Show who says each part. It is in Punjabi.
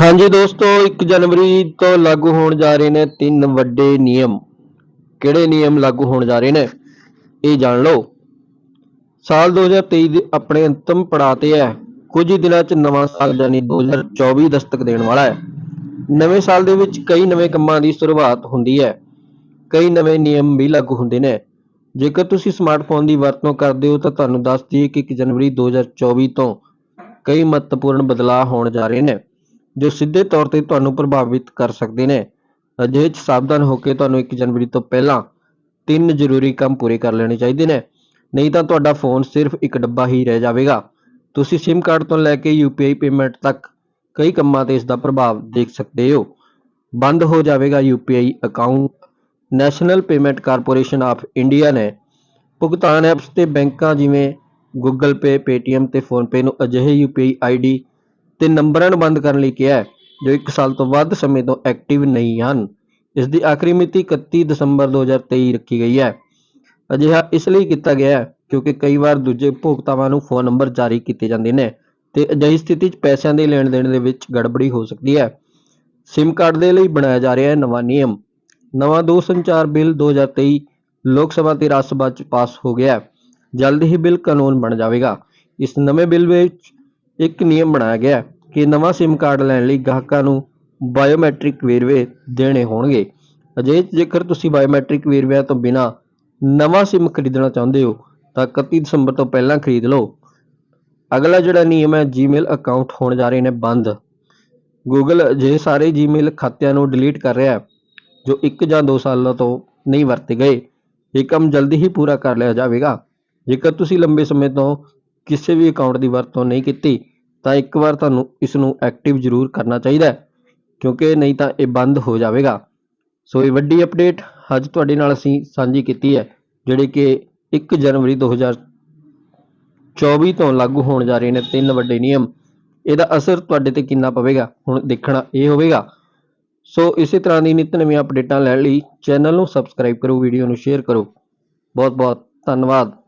Speaker 1: ਹਾਂਜੀ ਦੋਸਤੋ 1 ਜਨਵਰੀ ਤੋਂ ਲਾਗੂ ਹੋਣ ਜਾ ਰਹੇ ਨੇ ਤਿੰਨ ਵੱਡੇ ਨਿਯਮ। ਕਿਹੜੇ ਨਿਯਮ ਲਾਗੂ ਹੋਣ ਜਾ ਰਹੇ ਨੇ? ਇਹ ਜਾਣ ਲਓ। ਸਾਲ 2023 ਦੇ ਆਪਣੇ ਅੰਤਮ ਪੜਾਅ ਤੇ ਹੈ। ਕੁਝ ਹੀ ਦਿਨਾਂ 'ਚ ਨਵਾਂ ਸਾਲ ਯਾਨੀ 2024 ਦਸਤਕ ਦੇਣ ਵਾਲਾ ਹੈ। ਨਵੇਂ ਸਾਲ ਦੇ ਵਿੱਚ ਕਈ ਨਵੇਂ ਕੰਮਾਂ ਦੀ ਸ਼ੁਰੂਆਤ ਹੁੰਦੀ ਹੈ। ਕਈ ਨਵੇਂ ਨਿਯਮ ਵੀ ਲਾਗੂ ਹੁੰਦੇ ਨੇ। ਜੇਕਰ ਤੁਸੀਂ ਸਮਾਰਟਫੋਨ ਦੀ ਵਰਤੋਂ ਕਰਦੇ ਹੋ ਤਾਂ ਤੁਹਾਨੂੰ ਦੱਸ ਦਈਏ ਕਿ 1 ਜਨਵਰੀ 2024 ਤੋਂ ਕਈ ਮਹੱਤਵਪੂਰਨ ਬਦਲਾਅ ਹੋਣ ਜਾ ਰਹੇ ਨੇ। ਜੋ ਸਿੱਧੇ ਤੌਰ ਤੇ ਤੁਹਾਨੂੰ ਪ੍ਰਭਾਵਿਤ ਕਰ ਸਕਦੇ ਨੇ। ਅਜਿਹੇ 'ਚ ਸਾਵਧਾਨ ਹੋ ਕੇ ਤੁਹਾਨੂੰ 1 ਜਨਵਰੀ ਤੋਂ ਪਹਿਲਾਂ ਤਿੰਨ ਜ਼ਰੂਰੀ ਕੰਮ ਪੂਰੇ ਕਰ ਲੈਣੇ ਚਾਹੀਦੇ ਨੇ। ਨਹੀਂ ਤਾਂ ਤੁਹਾਡਾ ਫੋਨ ਸਿਰਫ ਇੱਕ ਡੱਬਾ ਹੀ ਰਹਿ ਜਾਵੇਗਾ। ਤੁਸੀਂ SIM ਕਾਰਡ ਤੋਂ ਲੈ ਕੇ UPI ਪੇਮੈਂਟ ਤੱਕ ਕਈ ਕੰਮਾਂ ਤੇ ਇਸ ਦਾ ਪ੍ਰਭਾਵ ਦੇਖ ਸਕਦੇ ਹੋ। ਬੰਦ ਹੋ ਜਾਵੇਗਾ UPI account. National Payment Corporation of India ਨੇ ਭੁਗਤਾਨ ਐਪਸ ਤੇ ਬੈਂਕਾਂ ਜਿਵੇਂ Google Pay, Paytm ਤੇ PhonePe ਨੂੰ ਅਜਿਹੇ UPI ID ਤੇ ਨੰਬਰਾਂ ਨੂੰ ਬੰਦ ਕਰਨ ਲਈ ਕਿਹਾ ਹੈ, ਜੋ 1 ਸਾਲ ਤੋਂ ਵੱਧ ਸਮੇਂ ਤੋਂ ਐਕਟਿਵ ਨਹੀਂ ਹਨ। ਇਸ ਦੀ ਆਖਰੀ ਮਿਤੀ 31 ਦਸੰਬਰ 2023 ਰੱਖੀ ਗਈ ਹੈ। ਅਜਿਹਾ ਇਸ ਲਈ ਕੀਤਾ ਗਿਆ ਹੈ ਕਿਉਂਕਿ ਕਈ ਵਾਰ ਦੂਜੇ ਉਪਭੋਗਤਾਵਾਂ ਨੂੰ ਫੋਨ ਨੰਬਰ ਜਾਰੀ ਕੀਤੇ ਜਾਂਦੇ ਨੇ ਤੇ ਅਜਿਹੀ ਸਥਿਤੀ 'ਚ ਪੈਸਿਆਂ ਦੇ ਲੈਣ ਦੇਣ ਦੇ ਵਿੱਚ ਗੜਬੜੀ ਹੋ ਸਕਦੀ ਹੈ। SIM ਕਾਰਡ ਦੇ ਲਈ ਬਣਾਇਆ ਜਾ ਰਿਹਾ ਹੈ ਨਵਾਂ ਨਿਯਮ। ਨਵਾਂ ਦੋ ਸੰਚਾਰ ਬਿੱਲ 2023 ਲੋਕ ਸਭਾ ਤੇ ਰਾਜ ਸਭਾ 'ਚ ਪਾਸ ਹੋ ਗਿਆ ਹੈ। ਜਲਦ ਹੀ ਬਿੱਲ ਕਾਨੂੰਨ ਬਣ ਜਾਵੇਗਾ। ਇਸ ਨਵੇਂ ਬਿੱਲ ਵਿੱਚ ਇੱਕ ਨਿਯਮ ਬਣਾਇਆ ਗਿਆ ਕਿ ਨਵਾਂ SIM ਕਾਰਡ ਲੈਣ ਲਈ ਗਾਹਕਾਂ ਨੂੰ ਬਾਇਓਮੈਟ੍ਰਿਕ ਵੇਰਵੇ ਦੇਣੇ ਹੋਣਗੇ। ਅਜੇ ਜੇਕਰ ਤੁਸੀਂ ਬਾਇਓਮੈਟ੍ਰਿਕ ਵੇਰਵਿਆਂ ਤੋਂ ਬਿਨਾਂ ਨਵਾਂ SIM ਖਰੀਦਣਾ ਚਾਹੁੰਦੇ ਹੋ, ਤਾਂ 31 ਦਸੰਬਰ ਤੋਂ ਪਹਿਲਾਂ ਖਰੀਦ ਲਓ। ਅਗਲਾ ਜਿਹੜਾ ਨਿਯਮ ਹੈ, Gmail ਅਕਾਊਂਟ ਹੋਣ ਜਾ ਰਹੇ ਨੇ ਬੰਦ। Google ਅਜਿਹੇ ਸਾਰੇ Gmail ਖਾਤਿਆਂ ਨੂੰ ਡਿਲੀਟ ਕਰ ਰਿਹਾ ਹੈ, ਜੋ 1 ਜਾਂ 2 ਸਾਲਾਂ ਤੋਂ ਨਹੀਂ ਵਰਤੇ ਗਏ। ਇਹ ਕੰਮ ਜਲਦੀ ਹੀ ਪੂਰਾ ਕਰ ਲਿਆ ਜਾਵੇਗਾ। ਜੇਕਰ ਤੁਸੀਂ ਲੰਬੇ ਸਮੇਂ ਤੋਂ ਕਿਸੇ ਵੀ ਅਕਾਊਂਟ ਦੀ ਵਰਤੋਂ ਨਹੀਂ ਕੀਤੀ ਤਾਂ ਇੱਕ ਵਾਰ ਤੁਹਾਨੂੰ ਇਸ ਨੂੰ ਐਕਟਿਵ ਜ਼ਰੂਰ ਕਰਨਾ ਚਾਹੀਦਾ ਕਿਉਂਕਿ ਨਹੀਂ ਤਾਂ ਇਹ ਬੰਦ ਹੋ ਜਾਵੇਗਾ। ਸੋ ਇਹ ਵੱਡੀ ਅਪਡੇਟ ਅੱਜ ਤੁਹਾਡੇ ਨਾਲ ਅਸੀਂ ਸਾਂਝੀ ਕੀਤੀ ਹੈ, ਜਿਹੜੇ ਕਿ 1 ਜਨਵਰੀ 2024 ਤੋਂ ਲਾਗੂ ਹੋਣ ਜਾ ਰਹੇ ਨੇ ਤਿੰਨ ਵੱਡੇ ਨਿਯਮ। ਇਹਦਾ ਅਸਰ ਤੁਹਾਡੇ ਤੇ ਕਿੰਨਾ ਪਵੇਗਾ, ਹੁਣ ਦੇਖਣਾ ਇਹ ਹੋਵੇਗਾ। ਸੋ ਇਸੇ ਤਰ੍ਹਾਂ ਦੀ ਨਿਤ ਨਵੀਆਂ ਅਪਡੇਟਾਂ ਲੈਣ ਲਈ ਚੈਨਲ ਨੂੰ ਸਬਸਕ੍ਰਾਈਬ ਕਰੋ ਵੀਡੀਓ ਨੂੰ ਸ਼ੇਅਰ ਕਰੋ। ਬਹੁਤ ਬਹੁਤ ਧੰਨਵਾਦ।